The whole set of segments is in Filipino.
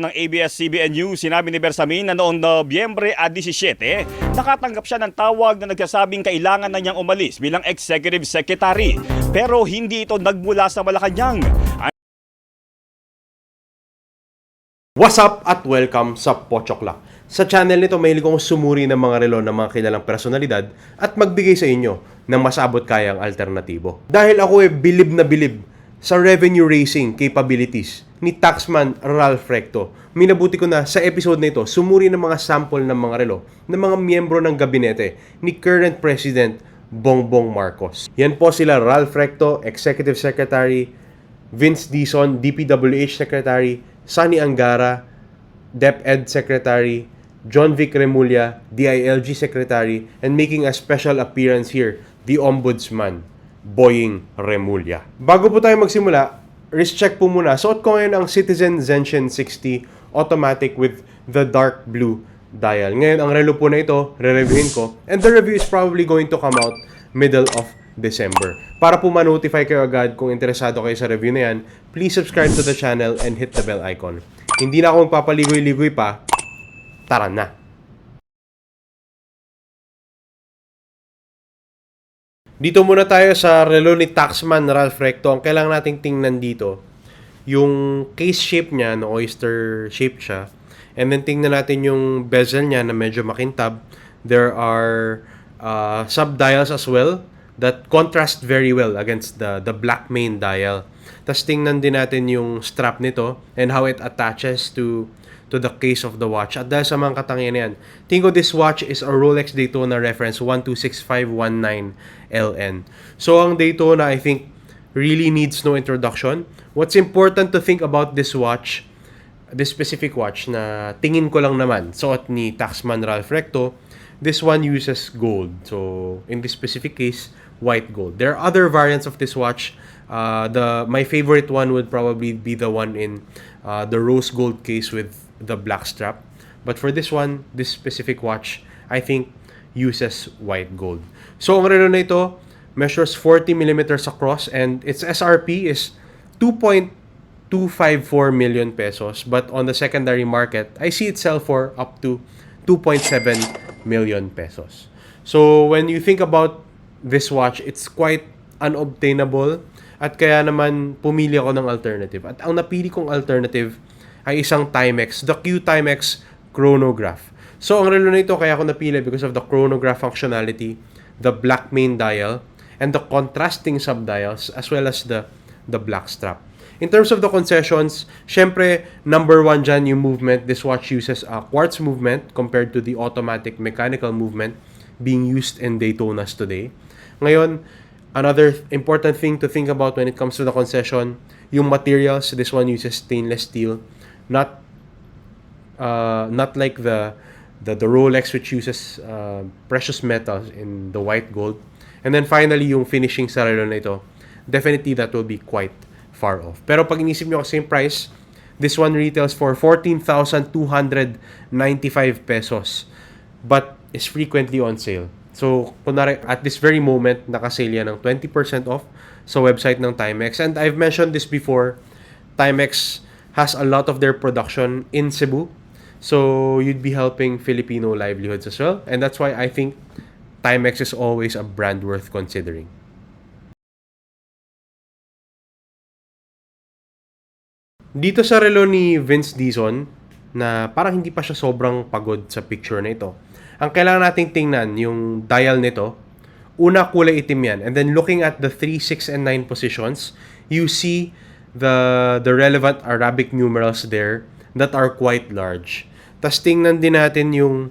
ng ABS-CBN News, sinabi ni Bersamin na noong Nobyembre 17, nakatanggap siya ng tawag na nagsasabing kailangan na niyang umalis bilang executive secretary. Pero hindi ito nagmula sa Malacanang. What's up at welcome sa Pochoklak. Sa channel nito, mahilig kong sumuri ng mga relo ng mga kilalang personalidad at magbigay sa inyo ng masabot kayang alternatibo. Dahil ako eh bilib na bilib sa revenue raising capabilities ni Taxman Ralph Recto, minabuti ko na sa episode na ito sumuri ng mga sample ng mga relo ng mga miyembro ng gabinete ni current President Bongbong Marcos. Yan po sila Ralph Recto, Executive Secretary, Vince Dizon, DPWH Secretary, Sunny Angara, DepEd Secretary, John Vic Remulla, DILG Secretary, and making a special appearance here, the Ombudsman, Boying Remulla. Bago po tayo magsimula, wrist check po muna. Suot ko ngayon ang Citizen Zenshin 60 automatic with the dark blue dial. Ngayon, ang relo po na ito, re-reviewin ko, and the review is probably going to come out middle of December. Para po ma-notify kayo agad kung interesado kayo sa review na yan, please subscribe to the channel and hit the bell icon. Hindi na ako magpapaligoy-ligoy pa, tara na! Dito muna tayo sa relo ni Taxman Ralph Recto. Ang kailangan nating tingnan dito, yung case shape niya, no, oyster shape siya. And then tingnan natin yung bezel niya na medyo makintab. There are uh, sub-dials as well that contrast very well against the, the black main dial. Tapos tingnan din natin yung strap nito and how it attaches to to the case of the watch. At dahil sa mga katangian yan, tingin ko this watch is a Rolex Daytona reference 126519LN. So ang Daytona, I think, really needs no introduction. What's important to think about this watch, this specific watch na tingin ko lang naman, suot ni Taxman Ralph Recto, this one uses gold. So in this specific case, white gold. There are other variants of this watch. Uh, the my favorite one would probably be the one in uh, the rose gold case with the black strap. But for this one, this specific watch, I think uses white gold. So ang relo na ito measures 40 millimeters across and its SRP is 2.254 million pesos. But on the secondary market, I see it sell for up to 2.7 million pesos. So when you think about this watch, it's quite unobtainable at kaya naman pumili ako ng alternative. At ang napili kong alternative ay isang Timex, the Q Timex chronograph. So ang relo na ito kaya ako napili because of the chronograph functionality, the black main dial, and the contrasting subdials as well as the the black strap. In terms of the concessions, syempre, number one dyan yung movement. This watch uses a quartz movement compared to the automatic mechanical movement being used in Daytonas today. Ngayon, another important thing to think about when it comes to the concession, yung materials, this one uses stainless steel, not uh, not like the, the the Rolex which uses uh, precious metals in the white gold. And then finally, yung finishing sa relo na ito, definitely that will be quite far off. Pero pag inisip nyo kasi yung price, this one retails for 14,295 pesos but is frequently on sale. So, kunwari, at this very moment, nakasale yan ng 20% off sa website ng Timex. And I've mentioned this before, Timex has a lot of their production in Cebu. So, you'd be helping Filipino livelihoods as well. And that's why I think Timex is always a brand worth considering. Dito sa relo ni Vince Dizon, na parang hindi pa siya sobrang pagod sa picture na ito. Ang kailangan nating tingnan, yung dial nito, una kulay itim yan. And then looking at the 3, 6, and 9 positions, you see the the relevant Arabic numerals there that are quite large. Tapos tingnan din natin yung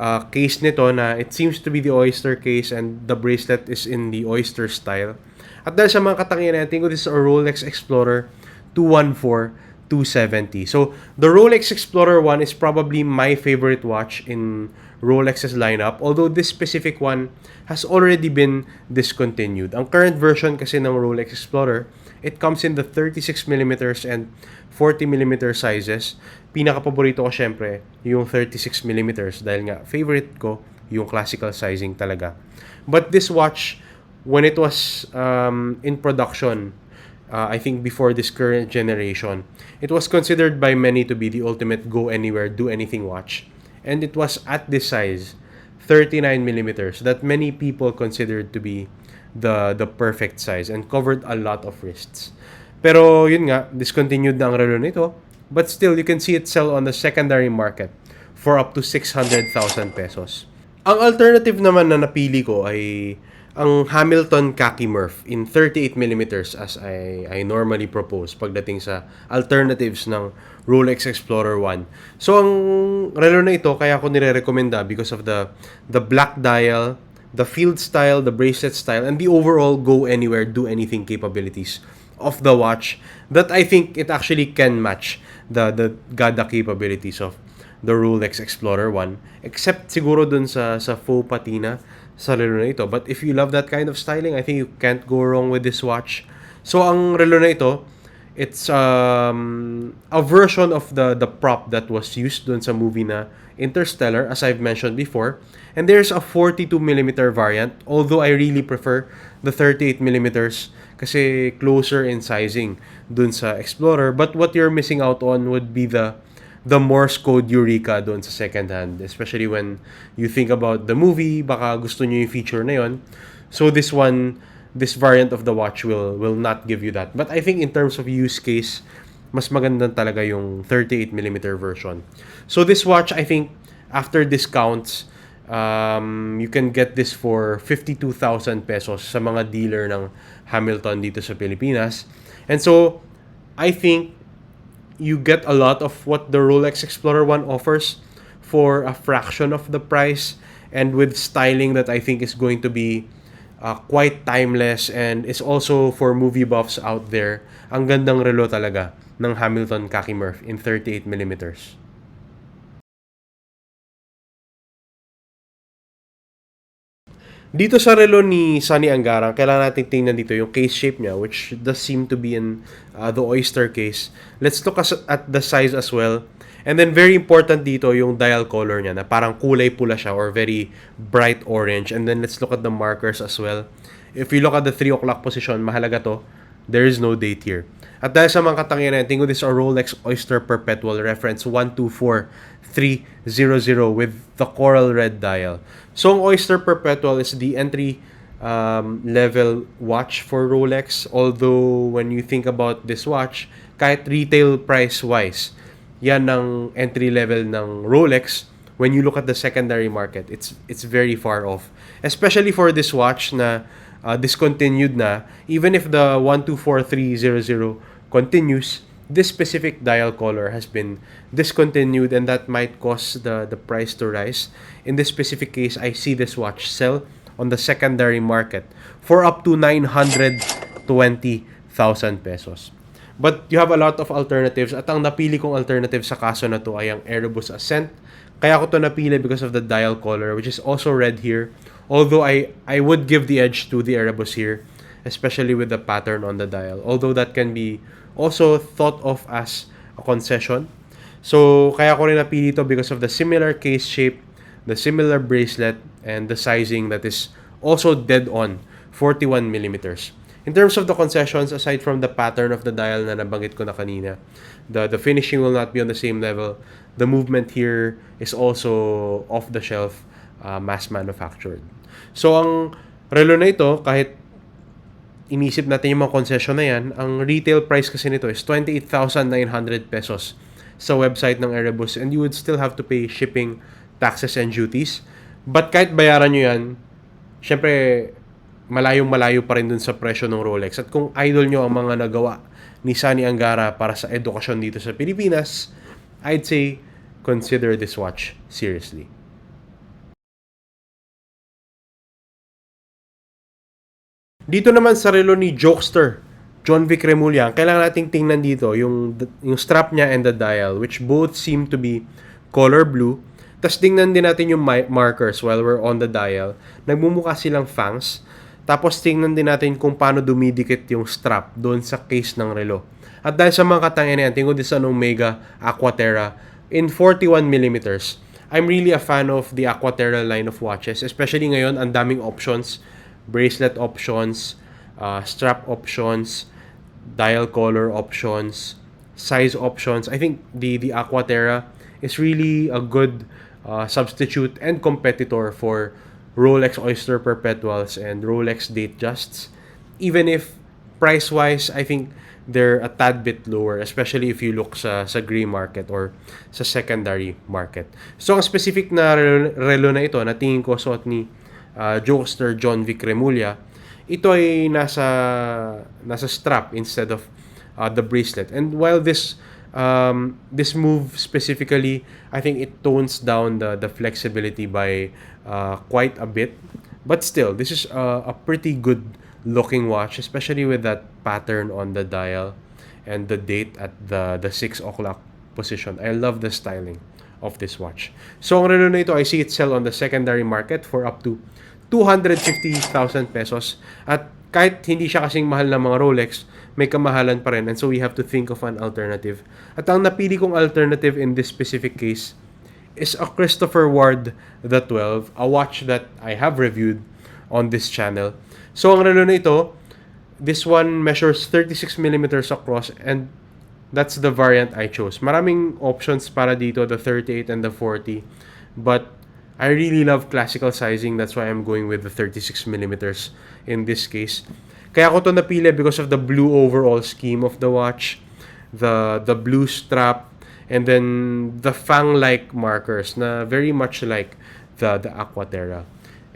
uh, case nito na it seems to be the oyster case and the bracelet is in the oyster style. At dahil sa mga katangian natin, ko this is a Rolex Explorer 214 270. So, the Rolex Explorer 1 is probably my favorite watch in Rolex's lineup. Although this specific one has already been discontinued. Ang current version kasi ng Rolex Explorer, it comes in the 36mm and 40mm sizes. Pinaka-paborito ko syempre, yung 36mm dahil nga favorite ko yung classical sizing talaga. But this watch, when it was um, in production, uh, I think before this current generation, it was considered by many to be the ultimate go anywhere, do anything watch. And it was at this size, 39 millimeters, that many people considered to be the the perfect size and covered a lot of wrists. Pero yun nga, discontinued na ang relo nito. But still, you can see it sell on the secondary market for up to 600,000 pesos. Ang alternative naman na napili ko ay ang Hamilton Khaki Murph in 38mm as I, I normally propose pagdating sa alternatives ng Rolex Explorer 1. So ang relo na ito kaya ko nire-recommenda because of the the black dial, the field style, the bracelet style, and the overall go anywhere, do anything capabilities of the watch that I think it actually can match the the GADA capabilities of the Rolex Explorer 1 except siguro dun sa sa faux patina sa relo na ito. But if you love that kind of styling I think you can't go wrong with this watch. So ang relo na ito it's um, a version of the the prop that was used dun sa movie na Interstellar as I've mentioned before. And there's a 42mm variant although I really prefer the 38mm kasi closer in sizing dun sa Explorer. But what you're missing out on would be the the Morse code Eureka doon sa second hand especially when you think about the movie baka gusto niyo yung feature na yon so this one this variant of the watch will will not give you that. But I think in terms of use case mas maganda talaga yung 38mm version. So this watch I think after discounts um, you can get this for 52,000 pesos sa mga dealer ng Hamilton dito sa Pilipinas. And so I think you get a lot of what the Rolex Explorer 1 offers for a fraction of the price and with styling that I think is going to be uh, quite timeless and is also for movie buffs out there. Ang gandang relo talaga ng Hamilton Khaki Murph in 38 Dito sa relo ni Sunny Angara, kailangan natin tingnan dito yung case shape niya which does seem to be in uh, the oyster case. Let's look at the size as well. And then very important dito yung dial color niya na parang kulay pula siya or very bright orange. And then let's look at the markers as well. If you look at the 3 o'clock position, mahalaga to. There is no date here. At dahil sa mga katangian natin, this is a Rolex Oyster Perpetual reference 124300 with the coral red dial. So, ang Oyster Perpetual is the entry um, level watch for Rolex. Although, when you think about this watch, kahit retail price-wise, yan ang entry level ng Rolex. When you look at the secondary market, it's it's very far off. Especially for this watch na uh, discontinued na, even if the 124300 continues, this specific dial color has been discontinued and that might cause the, the price to rise. In this specific case, I see this watch sell on the secondary market for up to 920,000 pesos. But you have a lot of alternatives at ang napili kong alternative sa kaso na to ay ang Erebus Ascent. Kaya ko to napili because of the dial color which is also red here. Although I I would give the edge to the Erebus here, especially with the pattern on the dial. Although that can be also thought of as a concession. So kaya ko rin napili to because of the similar case shape, the similar bracelet, and the sizing that is also dead on 41 millimeters. In terms of the concessions, aside from the pattern of the dial na nabanggit ko na kanina, the, the finishing will not be on the same level. The movement here is also off-the-shelf, uh, mass manufactured. So, ang relo na ito, kahit inisip natin yung mga concession na yan, ang retail price kasi nito is 28,900 pesos sa website ng Erebus and you would still have to pay shipping, taxes, and duties. But kahit bayaran nyo yan, syempre, malayong malayo pa rin dun sa presyo ng Rolex. At kung idol nyo ang mga nagawa ni Sunny Angara para sa edukasyon dito sa Pilipinas, I'd say consider this watch seriously. Dito naman sa relo ni Jokester, John Vic Remulla, ang kailangan nating tingnan dito yung, yung strap niya and the dial, which both seem to be color blue. Tapos tingnan din natin yung markers while we're on the dial. Nagmumukha silang fangs. Tapos tingnan din natin kung paano dumidikit yung strap doon sa case ng relo. At dahil sa mga katangian yan, tingnan din sa Omega Aquaterra in 41mm. I'm really a fan of the Aquaterra line of watches. Especially ngayon, ang daming options. Bracelet options, uh, strap options, dial color options, size options. I think the the Aquaterra is really a good uh, substitute and competitor for Rolex Oyster Perpetuals and Rolex Datejusts. Even if price-wise, I think they're a tad bit lower, especially if you look sa, sa gray market or sa secondary market. So, ang specific na relo, relo na ito, na tingin ko suot ni uh, jokester John Vic Remulla, ito ay nasa, nasa strap instead of uh, the bracelet. And while this um, this move specifically, I think it tones down the, the flexibility by uh, quite a bit. But still, this is a, a pretty good looking watch, especially with that pattern on the dial and the date at the, the 6 o'clock position. I love the styling of this watch. So, ang relo na ito, I see it sell on the secondary market for up to 250,000 pesos. At kahit hindi siya kasing mahal ng mga Rolex, may kamahalan pa rin. And so we have to think of an alternative. At ang napili kong alternative in this specific case is a Christopher Ward the 12, a watch that I have reviewed on this channel. So ang relo na ito, this one measures 36 millimeters across and that's the variant I chose. Maraming options para dito, the 38 and the 40. But I really love classical sizing. That's why I'm going with the 36 millimeters in this case. Kaya ko to napili because of the blue overall scheme of the watch, the the blue strap, and then the fang-like markers na very much like the the Aquaterra.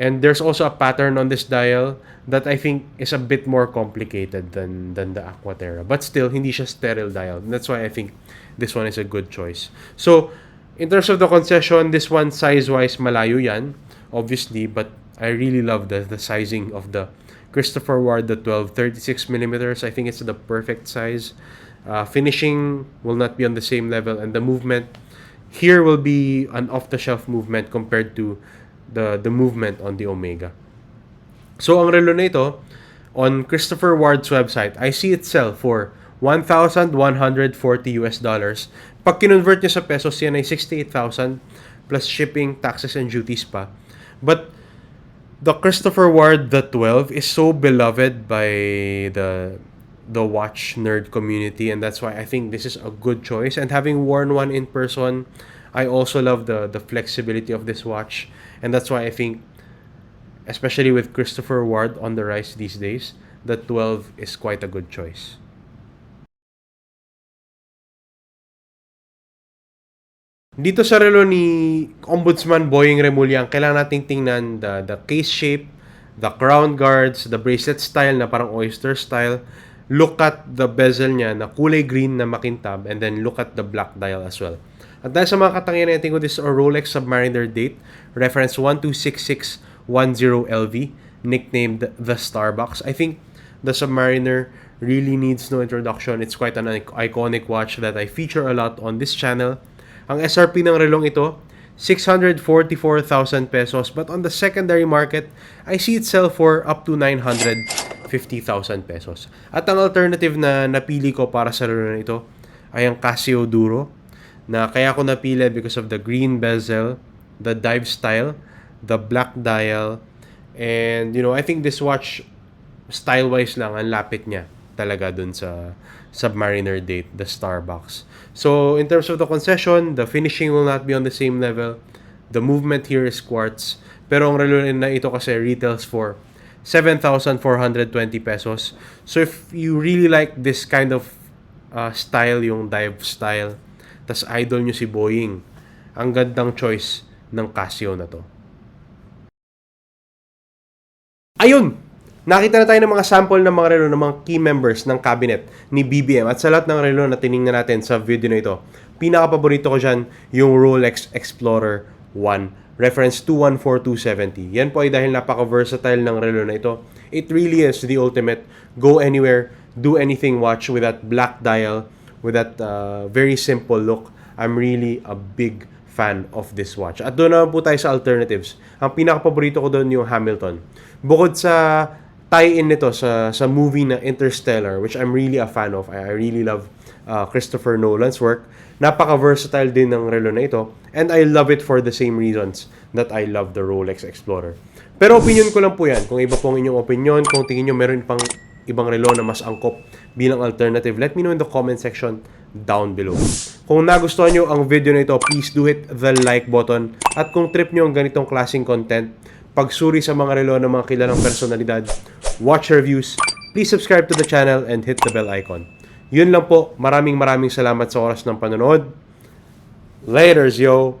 And there's also a pattern on this dial that I think is a bit more complicated than than the Aquaterra. But still, hindi siya sterile dial. That's why I think this one is a good choice. So, in terms of the concession, this one size-wise malayo yan, obviously, but I really love the the sizing of the Christopher Ward the 12 36 millimeters. I think it's the perfect size. Uh, finishing will not be on the same level, and the movement here will be an off-the-shelf movement compared to the the movement on the Omega. So ang relo na on Christopher Ward's website, I see it sell for 1,140 US dollars. Pag kinonvert niya sa pesos, yan ay 68,000 plus shipping, taxes, and duties pa. But the Christopher Ward the 12 is so beloved by the the watch nerd community and that's why I think this is a good choice. And having worn one in person I also love the the flexibility of this watch. And that's why I think especially with Christopher Ward on the rise these days the 12 is quite a good choice Dito sa relo ni Ombudsman Boying Remulla, ang kailangan nating tingnan the, the case shape, the crown guards, the bracelet style na parang oyster style. Look at the bezel niya na kulay green na makintab and then look at the black dial as well. At dahil sa mga katangian natin ko, this is a Rolex Submariner date, reference 126610LV, nicknamed the Starbucks. I think the Submariner really needs no introduction. It's quite an ic- iconic watch that I feature a lot on this channel. Ang SRP ng relong ito, 644,000 pesos. But on the secondary market, I see it sell for up to 950,000 pesos. At ang alternative na napili ko para sa na ito ay ang Casio Duro na kaya ko napili because of the green bezel, the dive style, the black dial, and you know, I think this watch style-wise lang ang lapit niya talaga dun sa Submariner date, the Starbucks. So, in terms of the concession, the finishing will not be on the same level. The movement here is quartz. Pero ang relo na ito kasi retails for 7,420 pesos. So, if you really like this kind of uh, style, yung dive style, tas idol nyo si Boeing, ang gandang choice ng Casio na to. Ayun! Nakita na tayo ng mga sample ng mga relo ng mga key members ng cabinet ni BBM at sa lahat ng relo na tiningnan natin sa video na ito, pinaka-paborito ko dyan yung Rolex Explorer 1 reference 214270. Yan po ay dahil napaka-versatile ng relo na ito. It really is the ultimate go anywhere, do anything watch with that black dial, with that uh, very simple look. I'm really a big fan of this watch. At doon naman po tayo sa alternatives. Ang pinaka-paborito ko doon yung Hamilton. Bukod sa tie-in nito sa sa movie na Interstellar which I'm really a fan of. I, I really love uh, Christopher Nolan's work. Napaka-versatile din ng relo na ito and I love it for the same reasons that I love the Rolex Explorer. Pero opinion ko lang po yan. Kung iba pong inyong opinion, kung tingin nyo meron pang ibang relo na mas angkop bilang alternative, let me know in the comment section down below. Kung nagustuhan nyo ang video na ito, please do hit the like button. At kung trip nyo ang ganitong klaseng content, pagsuri sa mga relo ng mga kilalang personalidad, watch reviews, please subscribe to the channel and hit the bell icon. Yun lang po. Maraming maraming salamat sa oras ng panonood. Laters, yo!